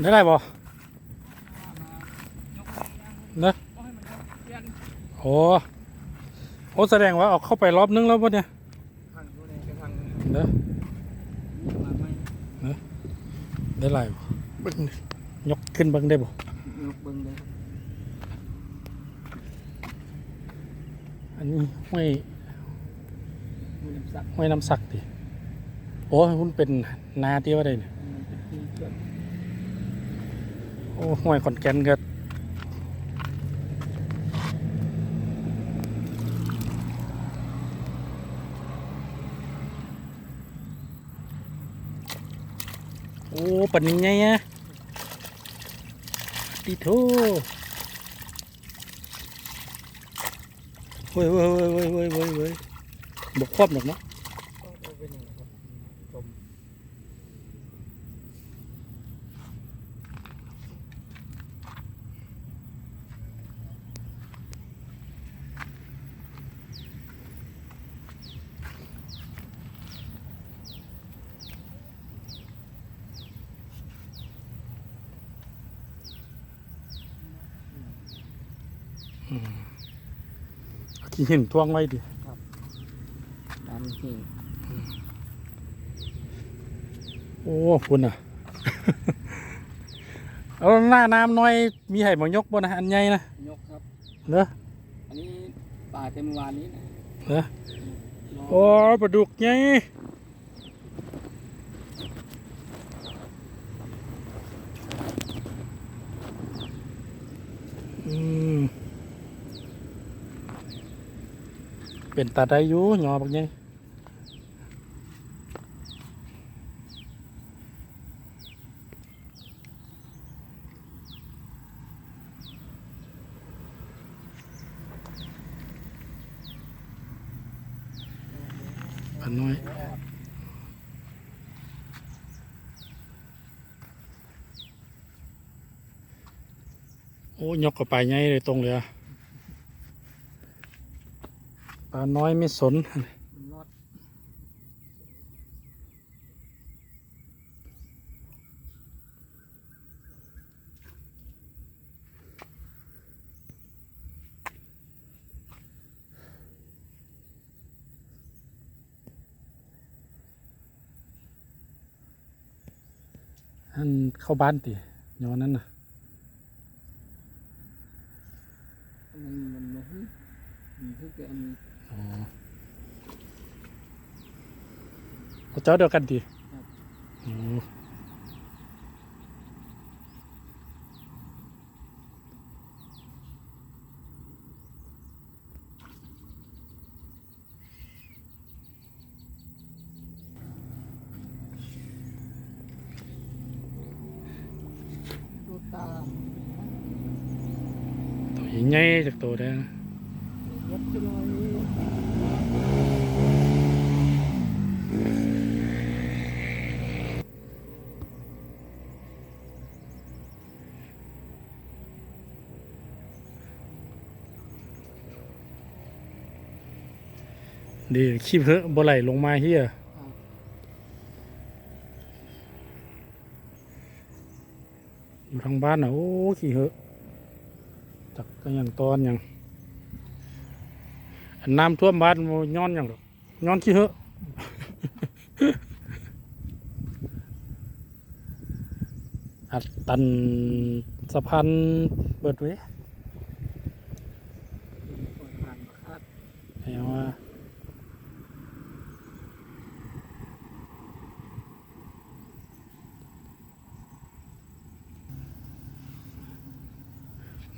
ได้ไรบ่เนอะโอ้โอ้แสดงว่าเอาเข้าไปรอบนึงแล้วปะเนี่ยทางตัวนี้ก็ทางเนอะมาไม่ได้ไรบ่เบิ่งดิยกขึ้นเบิ่งได้บ่ยกเบิ้งเลยครับอันนี้ห้วยมือน้ำสักห้วยน้ำสักดิโอ้มันเป็นนาที่ว่าได้เนี่ย มันเป็นที่เกิด โอ้ห้วยขอนแก่นก็โอ้ปันยังไงอะติโถเว้ยเว้ยเว้ยเว้ยเว้ยเว้ยเว้ยบกควบหรอกเนาะ ก็เป็นอย่างนี้ครับจม เอา ขี้หินท่วงไว้ดิตามที่โอ้คุณอะ เอาหน้าน้ำน้อยมีไห่หมอยกบ่นะอันใหญ่นะยกครับเนอะอันนี้ป่าเต็มวานนี้นะเนอะโอ้ปลาดุกใหญ่อืม เป็นตาได้อยู่หยอบักใหญ่ปลาน้อยโอ้ยกกับไปไงเลยตรงเลยอะปลาน้อยไม่สน อันเข้าบ้านติย้อนนั้นน่ะมันมันมันฮึมันฮึกอันนี้อ๋อเอา เจ้าเดียวกันดิอ๋อตัวตามใหญ่ๆจากตัวได้ ดีขี้เพอะบ่ไหลลงมาเฮียอยู่ทางบ้านน่ะโอ้ขี้เหอะจักก็ยังตอนยังอันน้ำท่วมบ้านบ่ย้อนหยังหรอกย้อนขี้เหอะอัดตันสะพานเปิดไว้ผ่านคาดเอาว่า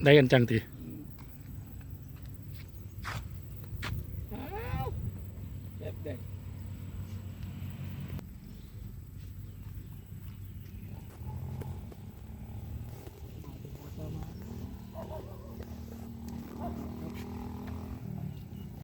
ได้กันจังที